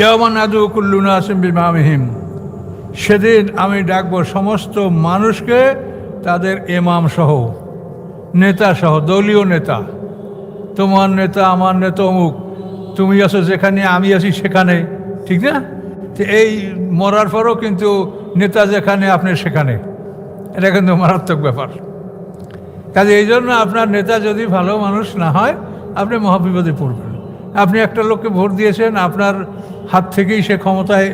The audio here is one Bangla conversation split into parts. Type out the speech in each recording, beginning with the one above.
ইয়ামান আদু সেদিন আমি ডাকবো সমস্ত মানুষকে, তাদের এমাম সহ, নেতা সহ, দলীয় নেতা। তোমার নেতা, আমার নেতা অমুক, তুমি আছো যেখানে, আমি আছি সেখানে। ঠিক না? এই মরার পরও কিন্তু নেতা যেখানে, আপনি সেখানে। এটা কিন্তু মারাত্মক ব্যাপার। কাজে এই জন্য আপনার নেতা যদি ভালো মানুষ না হয়, আপনি মহাবিপদে পড়বেন। আপনি একটা লোককে ভোট দিয়েছেন, আপনার হাত থেকেই সে ক্ষমতায়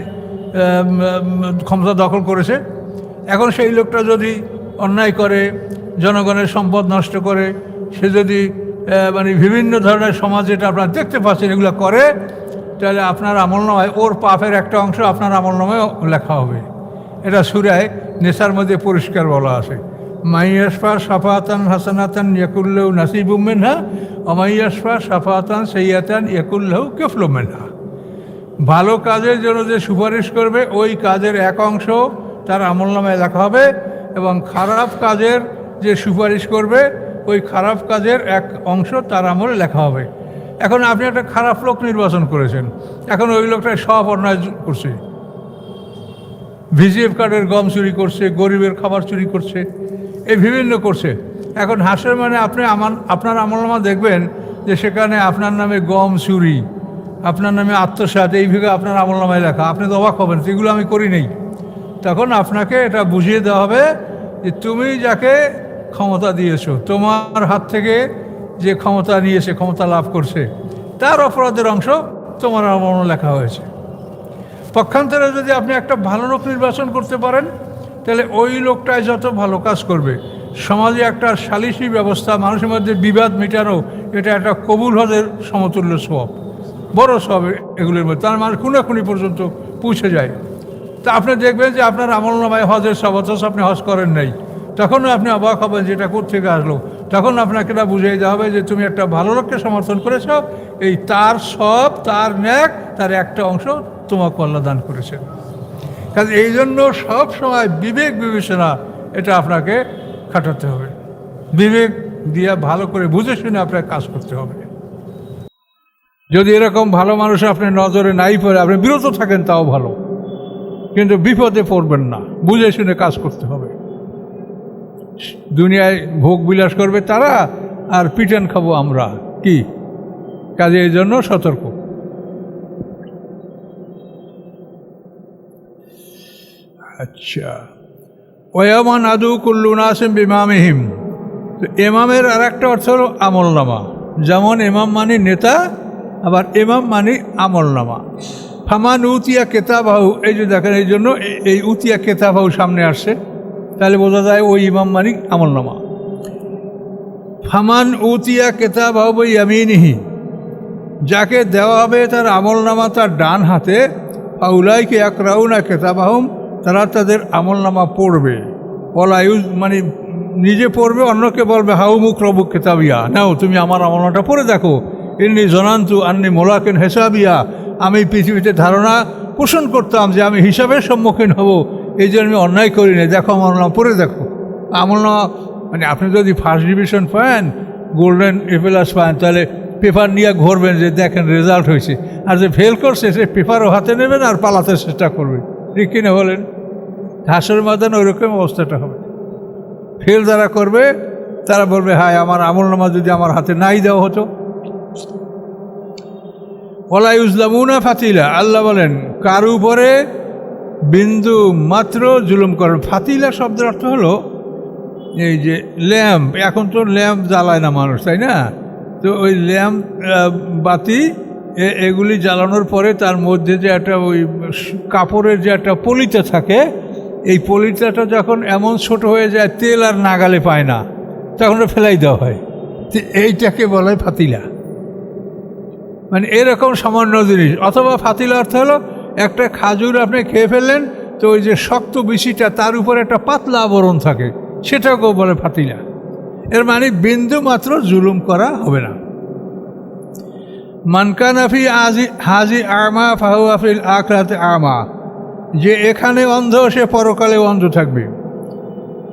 ক্ষমতা দখল করেছে। এখন সেই লোকটা যদি অন্যায় করে, জনগণের সম্পদ নষ্ট করে, সে যদি মানে বিভিন্ন ধরনের সমাজ যেটা আপনারা দেখতে পাচ্ছেন, এগুলো করে, তাহলে আপনার আমল নামায়, ওর পাপের একটা অংশ আপনার আমল নামায় লেখা হবে। এটা সুরায় নেশার মধ্যে পরিষ্কার বলা আছে। মাইয়াসফা সাফাতান হাসানাতান ইয়াকুল্লাহ নাসিবুমেনহা অমাইয়াসফা সাফাতান সৈয়াতান ইয়াকুল্লাহ কেফলুমেনহা ভালো কাজের জন্য যে সুপারিশ করবে, ওই কাজের এক অংশ তার আমল নামায় লেখা হবে এবং খারাপ কাজের যে সুপারিশ করবে, ওই খারাপ কাজের এক অংশ তার আমলে লেখা হবে। এখন আপনি একটা খারাপ লোক নির্বাচন করেছেন, এখন ওই লোকটা সব অন্যায় করছে। ভিজিএফ কার্ডের গম চুরি করছে, গরিবের খাবার চুরি করছে, এই বিভিন্ন করছে। এখন হাসের মানে আপনি আমার আপনার আমলনামা দেখবেন যে সেখানে আপনার নামে গম চুরি আপনার নামে আত্মসাত এইভাবে আপনার আমল আমলনামায় লেখা। আপনি তো অবাক হবেন এগুলো আমি করি নেই। তখন আপনাকে এটা বুঝিয়ে দেওয়া হবে যে তুমি যাকে ক্ষমতা দিয়েছ, তোমার হাত থেকে যে ক্ষমতা নিয়েছে, ক্ষমতা লাভ করছে, তার অপরাধের অংশ তোমার আমল লেখা হয়েছে। পক্ষান্তরে যদি আপনি একটা ভালো লোক নির্বাচন করতে পারেন, তাহলে ওই লোকটাই যত ভালো কাজ করবে। সমাজে একটা সালিসি ব্যবস্থা, মানুষের মধ্যে বিবাদ মেটানো, এটা একটা কবুল হজের সমতুল্য সব বড় সব এগুলির মধ্যে। তার মানে খুনাখুনি পর্যন্ত পৌঁছে যায়। তা আপনি দেখবেন যে আপনার আমল নামায় হজের সব, অথচ আপনি হজ করেন নাই। তখন আপনি অবাক হবেন যেটা থেকে আসলো। তখন আপনাকে এটা বুঝিয়ে দেওয়া হবে যে তুমি একটা ভালো লোককে সমর্থন করেছ। এই তার সব, তার ন্যাক, তার একটা অংশ তোমাকে আল্লাহ দান করেছেন। কাজে এই জন্য সব সময় বিবেক বিবেচনা এটা আপনাকে খাটাতে হবে। বিবেক দিয়ে ভালো করে বুঝে শুনে আপনাকে কাজ করতে হবে। যদি এরকম ভালো মানুষ আপনার নজরে নাই পড়ে, আপনি বিরত থাকেন, তাও ভালো। কিন্তু বিপদে পড়বেন না। বুঝে শুনে কাজ করতে হবে। দুনিয়ায় ভোগ বিলাস করবে তারা, আর পিটান খাব আমরা। কি? কাজে এই জন্য সতর্ক। আচ্ছা। ওয়ামান আদু কুল্লু নাসিম বিমামিহিম। তো এমামের আর একটা অর্থ হলো আমলনামা। যেমন এমাম মানি নেতা আবার এমাম মানি আমলনামা। ফামান উতিয়া কেতাবাহু, এই যে দেখেন, এই জন্য এই উতিয়া কেতাবাহু সামনে আসছে তাহলে বোঝা যায় ওই ইমাম মানিক আমলনামা। ফামান উতিয়া কেতাবাহু ইয়ামিনিহি যাকে দেওয়া হবে তার আমলনামা তার ডান হাতে পাউলাইকে একরাউনা কেতাবাহম, তারা তাদের আমলনামা পড়বে। ওলাইউজ মানে নিজে পড়বে, অন্যকে বলবে, হাউ মুখ রবুক কেতাবিয়া। নাও, তুমি আমার আমলনাটা পড়ে দেখো। এমনি জনান্তু আন্নি মোলাকেন হেসাবিয়া। আমি পৃথিবীতে ধারণা পোষণ করতাম যে আমি হিসাবের সম্মুখীন হব। এই জন্য আমি অন্যায় করি না দেখো আমলনামা পড়ে দেখো। আমলনামা মানে আপনি যদি ফার্স্ট ডিভিশন পান গোল্ডেন এপেলাস পান, তাহলে পেপার নিয়ে ঘুরবেন যে দেখেন রেজাল্ট হয়েছে। আর যে ফেল করছে, সে পেপারও হাতে নেবেন আর পালাতে চেষ্টা করবে। ঠিক কিনা বলেন? ঘাসের ময়দান ওইরকম অবস্থাটা হবে। ফেল যারা করবে, তারা বলবে, হায়, আমার আমল নামা যদি আমার হাতে নাই দেওয়া হতো। ওলা ইউজলামুনা ফাতিলা। আল্লাহ বলেন, কার উপরে বিন্দু মাত্র জুলুম করেন? ফাতিলা শব্দের অর্থ হলো এই যে ল্যাম্প। এখন তো ল্যাম্প জ্বালায় না মানুষ, তাই না? তো ওই ল্যাম্প বাতি এগুলি জ্বালানোর পরে তার মধ্যে যে একটা ওই কাপড়ের যে একটা পলিতা থাকে, এই পলিতাটা যখন এমন ছোট হয়ে যায়, তেল আর নাগালে পায় না, তখন ফেলাই দেওয়া হয়। তো এইটাকে বলা হয় ফাতিলা। মানে এরকম সামান্য জিনিস। অথবা ফাতিলা অর্থ হলো, একটা খাজুর আপনি খেয়ে ফেললেন, তো ওই যে শক্ত বিচিটা, তার উপরে একটা পাতলা আবরণ থাকে, সেটাকেও বলে ফাতিলা। এর মানে বিন্দু মাত্র জুলুম করা হবে না। মানকানাফি আজি হাজি আমা ফাহু আফিল আখরাতে আমা। যে এখানে অন্ধ, সে পরকালে অন্ধ থাকবে।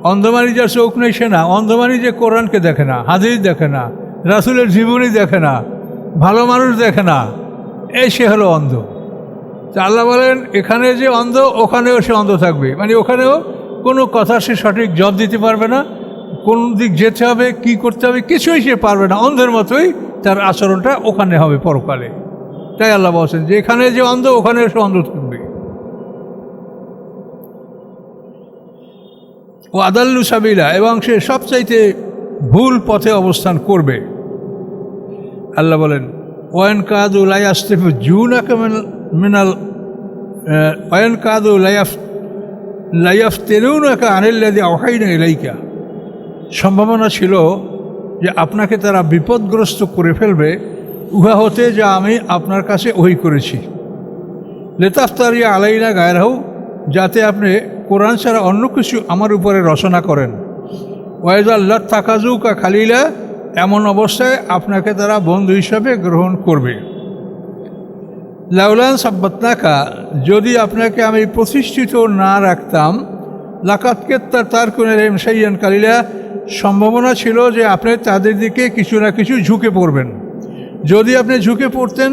অন্ধমানি যার চোখ নেই, সে না। অন্ধমানি যে কোরআনকে দেখে না, হাদিস দেখে না, রাসুলের জীবনী দেখে না। ভালো মানুষ দেখে না। এই সে হলো অন্ধ। তা আল্লাহ বলেন, এখানে যে অন্ধ, ওখানেও সে অন্ধ থাকবে। মানে ওখানেও কোনো কথা সে সঠিক জব দিতে পারবে না। কোন দিক যেতে হবে, কি করতে হবে, কিছুই সে পারবে না। অন্ধের মতোই তার আচরণটা ওখানে হবে পরকালে। তাই আল্লাহ বলছেন যে এখানে যে অন্ধ ওখানে সে অন্ধ থাকবে। ও আদাল্লু সাবিলা, এবং সে সবচাইতে ভুল পথে অবস্থান করবে। আল্লাহ বলেন ওয়ান কাদু লাইয়াস্তেফ জুনাকে মিনাল ওয়ান কাদু লাইয়াফ লাইয়াফ তেরুনাকে আনিল্লাদি অহাইনা ইলাইকা। সম্ভাবনা ছিল যে আপনাকে তারা বিপদগ্রস্ত করে ফেলবে। উহা হতে যা আমি আপনার কাছে ওই করেছি। লেতাফতারিয়া আলাইনা গায়েরাও যাতে আপনি কোরআন ছাড়া অন্য কিছু আমার উপরে রচনা করেন। ওয়াইজ আল্লাহ তাকাজুকা খালিলা এমন অবস্থায় আপনাকে তারা বন্ধু হিসাবে গ্রহণ করবে। লাউলান সাব্বাতনাকা, যদি আপনাকে আমি প্রতিষ্ঠিত না রাখতাম লাকাতকে তার তার কোনের এম সাইয়ান কালিলা, সম্ভাবনা ছিল যে আপনি তাদের দিকে কিছু না কিছু ঝুঁকে পড়বেন। যদি আপনি ঝুঁকে পড়তেন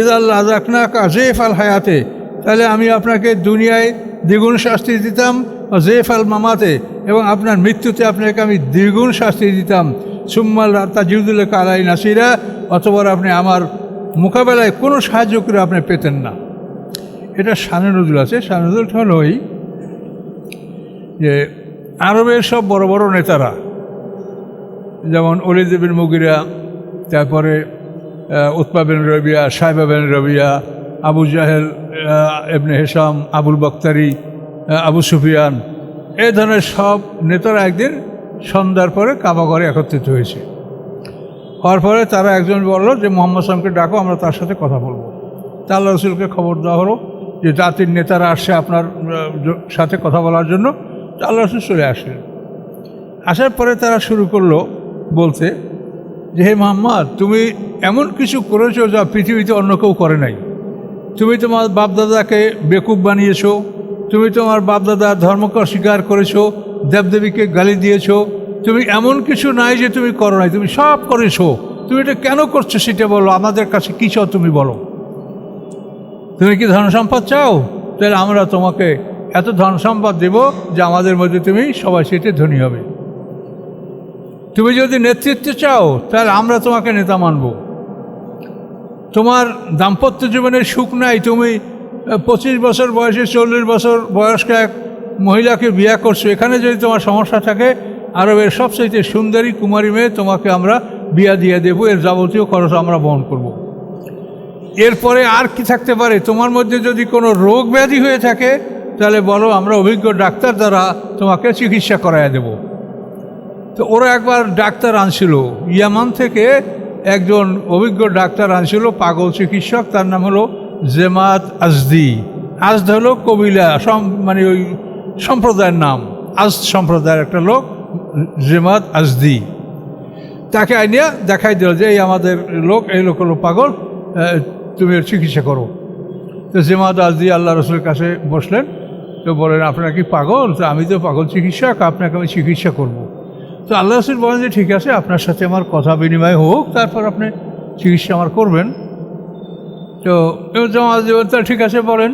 ইদাল্লা জাকনা কাজেফ আল হায়াতে, তাহলে আমি আপনাকে দুনিয়ায় দ্বিগুণ শাস্তি দিতাম জেফ আল মামাতে, এবং আপনার মৃত্যুতে আপনাকে আমি দ্বিগুণ শাস্তি দিতাম। সুম্মাল তাজিউদুল কালাই নাসিরা অথবা আপনি আমার মোকাবেলায় কোনো সাহায্য করে আপনি পেতেন না। এটা নজরুল আছে। নজরুলটা হলো ওই যে আরবের সব বড় বড় নেতারা, যেমন অলিদ বিন মুগিরা, তারপরে উৎপা বিন রবিয়া সাহেবা বিন রবিয়া, আবু জাহেল এবনে হেসাম আবুল বক্তারি আবু সুফিয়ান এই ধরনের সব নেতারা একদিন সন্ধ্যার পরে কাবাঘরে একত্রিত হয়েছে। হওয়ার পরে তারা একজন বলল যে, মোহাম্মদ সালামকে ডাকো, আমরা তার সাথে কথা বলব। তা আল্লাহ রসুলকে খবর দেওয়া হলো যে, জাতির নেতারা আসছে আপনার সাথে কথা বলার জন্য। তা আল্লাহ রসুল চলে আসলেন। আসার পরে তারা শুরু করল বলতে যে, হে মোহাম্মদ, তুমি এমন কিছু করেছ যা পৃথিবীতে অন্য কেউ করে নাই। তুমি তোমার বাপদাদাকে বেকুব বানিয়েছো, তুমি তোমার বাপদাদার ধর্মকে অস্বীকার করেছ দেবদেবীকে গালি দিয়েছ। তুমি এমন কিছু নাই যে তুমি করো নাই, তুমি সব করেছ। তুমি এটা কেন করছ সেটা বলো, আমাদের কাছে কী চাও তুমি বলো। তুমি কি ধন সম্পদ চাও? তাহলে আমরা তোমাকে এত ধন সম্পদ দেব যে আমাদের মধ্যে তুমি সবাই সেটে ধনী হবে। তুমি যদি নেতৃত্ব চাও, তাহলে আমরা তোমাকে নেতা মানব। তোমার দাম্পত্য জীবনের সুখ নাই, তুমি পঁচিশ বছর বয়সে, চল্লিশ বছর বয়স্ক এক মহিলাকে বিয়ে করছ, এখানে যদি তোমার সমস্যা থাকে, আরবের সবচাইতে সুন্দরী কুমারী মেয়ে তোমাকে আমরা বিয়া দিয়ে দেবো, এর যাবতীয় খরচ আমরা বহন করব। এরপরে আর কি থাকতে পারে? তোমার মধ্যে যদি কোনো রোগ ব্যাধি হয়ে থাকে, তাহলে বলো আমরা অভিজ্ঞ ডাক্তার দ্বারা তোমাকে চিকিৎসা করাইয়া দেবো। তো ওরা একবার ডাক্তার আনছিল, ইয়ামান থেকে একজন অভিজ্ঞ ডাক্তার আনছিল, পাগল চিকিৎসক, তার নাম হলো জেমাত আজদি। আজদ হলো কবিলা, সম মানে ওই সম্প্রদায়ের নাম। আজ সম্প্রদায়ের একটা লোক জেমাত আজদি। তাকে আইনিয়া দেখাই দিল যে, এই আমাদের লোক, এই লোক হলো পাগল তুমি চিকিৎসা করো। তো জেমাত আজদি আল্লাহ রসুলের কাছে বসলেন। তো বলেন আপনার কি পাগল? তো আমি তো পাগল চিকিৎসক, আপনাকে আমি চিকিৎসা করব। তো আল্লাহ রসুল বলেন যে, ঠিক আছে, আপনার সাথে আমার কথা বিনিময় হোক, তারপর আপনি চিকিৎসা আমার করবেন। তো জমা দেবেন তা ঠিক আছে, বলেন।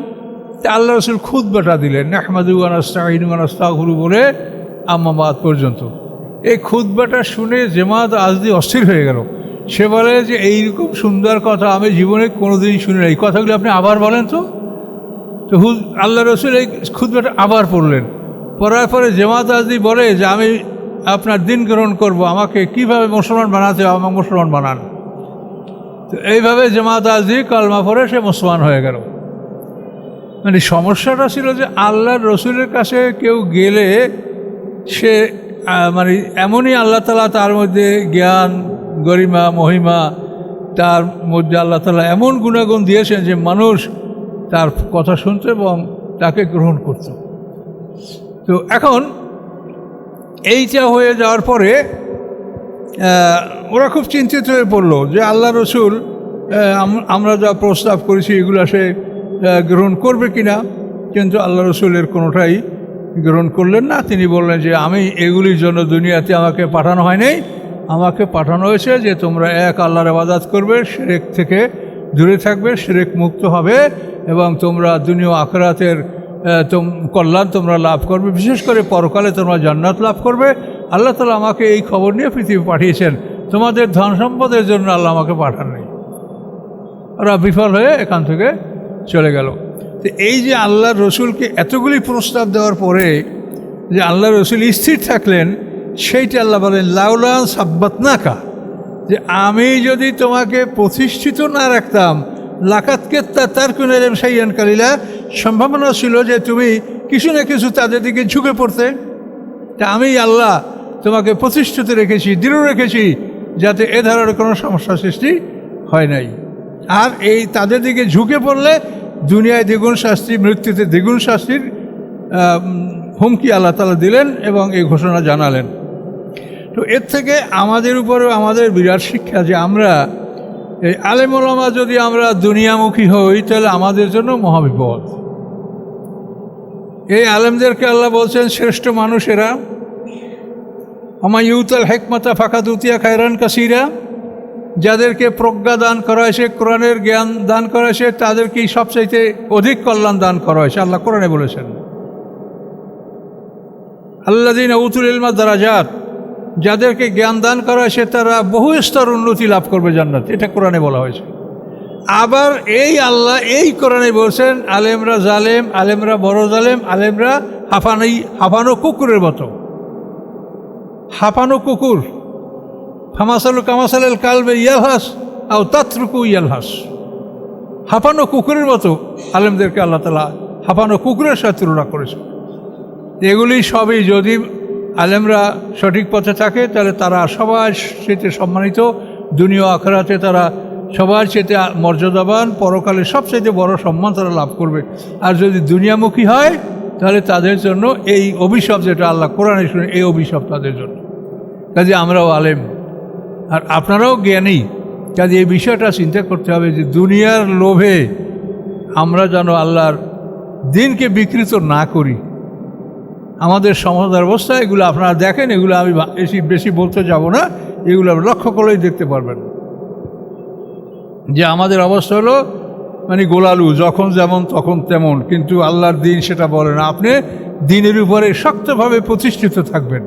আল্লাহ রসুল খুদ বেটা দিলেন আনাস্তাহুরু বলে আম্মাবাদ পর্যন্ত। এই খুদবাটা শুনে জেমাত আজদি অস্থির হয়ে গেল। সে বলে যে, এইরকম সুন্দর কথা আমি জীবনে কোনোদিনই শুনি না এই কথাগুলো আপনি আবার বলেন তো? তো হুজ, আল্লাহ রসুল এই খুদবাটা আবার পড়লেন। পড়ার পরে জেমাত আজদি বলে যে, আমি আপনার দিন গ্রহণ করব। আমাকে কীভাবে মুসলমান বানাতে হবে? আমাকে মুসলমান বানান। তো এইভাবে জামাত আজদি কালমা পরে সে মুসলমান হয়ে গেল। মানে সমস্যাটা ছিল যে আল্লাহর রসুলের কাছে কেউ গেলে সে মানে এমনই আল্লাহ তালা তার মধ্যে জ্ঞান, গরিমা, মহিমা, তার মধ্যে আল্লাহ তালা এমন গুণাগুণ দিয়েছেন যে মানুষ তার কথা শুনতো এবং তাকে গ্রহণ করত। তো এখন এইটা হয়ে যাওয়ার পরে ওরা খুব চিন্তিত হয়ে পড়ল যে আল্লাহ রসুল আমরা যা প্রস্তাব করেছি এগুলো সে গ্রহণ করবে কিনা, কিন্তু আল্লাহ রসুলের কোনোটাই গ্রহণ করলেন না। তিনি বললেন যে, আমি এগুলির জন্য দুনিয়াতে আমাকে পাঠানো হয়নি। আমাকে পাঠানো হয়েছে যে, তোমরা এক আল্লাহর আবাদাত করবে সেরেক থেকে দূরে থাকবে সেরেক মুক্ত হবে এবং তোমরা দুনিয়া আখরাতের তোম, কল্যাণ তোমরা লাভ করবে। বিশেষ করে পরকালে তোমরা জান্নাত লাভ করবে। আল্লাহ তালা আমাকে এই খবর নিয়ে পৃথিবী পাঠিয়েছেন। তোমাদের ধন সম্পদের জন্য আল্লাহ আমাকে পাঠাননি। ওরা বিফল হয়ে এখান থেকে চলে গেল। তো এই যে আল্লাহ রসুলকে এতগুলি প্রস্তাব দেওয়ার পরে যে আল্লাহ রসুল স্থির থাকলেন, সেইটা আল্লাহ বলেন লাউলান সাব্বাতনাকা, যে আমি যদি তোমাকে প্রতিষ্ঠিত না রাখতাম লাকাতকে তার কোন সাইয়ান কালিলা, সম্ভাবনা ছিল যে তুমি কিছু না কিছু তাদের দিকে ঝুঁকে পড়তে। তা আমি আল্লাহ তোমাকে প্রতিষ্ঠিত রেখেছি, দৃঢ় রেখেছি, যাতে এ ধরনের কোনো সমস্যা সৃষ্টি হয় নাই। আর এই তাদের দিকে ঝুঁকে পড়লে দুনিয়ায় দ্বিগুণ শাস্তি, মৃত্যুতে দ্বিগুণ শাস্তির হুমকি আল্লাহ তালা দিলেন এবং এই ঘোষণা জানালেন। তো এর থেকে আমাদের উপরেও আমাদের বিরাট শিক্ষা যে আমরা, এই আলেমোলামা যদি আমরা দুনিয়ামুখী হই, তাহলে আমাদের জন্য মহাবিপদ। এই আলেমদেরকে আল্লাহ বলছেন, শ্রেষ্ঠ মানুষেরা আমার ইউতাল হেকমাতা ফাঁকা দুতিয়া খায়রান কাসিরা। যাদেরকে প্রজ্ঞা দান করা হয়েছে কোরআনের জ্ঞান দান করা হয়েছে তাদেরকেই সবচাইতে অধিক কল্যাণ দান করা হয়েছে আল্লাহ কোরআনে বলেছেন। আল্লাদিন উতুল ইলমা দারাজাত, যাদেরকে জ্ঞান দান করা হয়েছে তারা বহু স্তর উন্নতি লাভ করবে জান্নাত, এটা কোরআনে বলা হয়েছে। আবার এই আল্লাহ এই কোরআনে বলছেন, আলেমরা জালেম, আলেমরা বড় জালেম, আলেমরা হাফানি, হাফানো কুকুরের মতো। হাফানো কুকুর ফামাসালু কামাসালের কালবে ইয়ালহাস, আও তাত্রুকু ইয়ালহাস। হাঁপানো কুকুরের মতো আলেমদেরকে আল্লাহ তালা হাঁপানো কুকুরের সাথে তুলনা করেছে এগুলি সবই যদি আলেমরা সঠিক পথে থাকে, তাহলে তারা সবার সাথে সম্মানিত। দুনিয়া আখড়াতে তারা সবার সাথে মর্যাদাবান, পরকালে সবচেয়ে বড় সম্মান তারা লাভ করবে। আর যদি দুনিয়ামুখী হয়, তাহলে তাদের জন্য এই অভিশাপ যেটা আল্লাহ কোরআনে শুনে, এই অভিশাপ তাদের জন্য। কাজে আমরাও আলেম। আর আপনারাও জ্ঞানী, কাজে এই বিষয়টা চিন্তা করতে হবে যে দুনিয়ার লোভে আমরা যেন আল্লাহর দিনকে বিকৃত না করি। আমাদের সমাজ অবস্থা, এগুলো আপনারা দেখেন, এগুলো আমি বেশি বেশি বলতে যাব না, এগুলো লক্ষ্য করলেই দেখতে পারবেন। যে আমাদের অবস্থা হলো মানে গোলালু, যখন যেমন তখন তেমন, কিন্তু আল্লাহর দিন সেটা বলে না। আপনি দিনের উপরে শক্তভাবে প্রতিষ্ঠিত থাকবেন।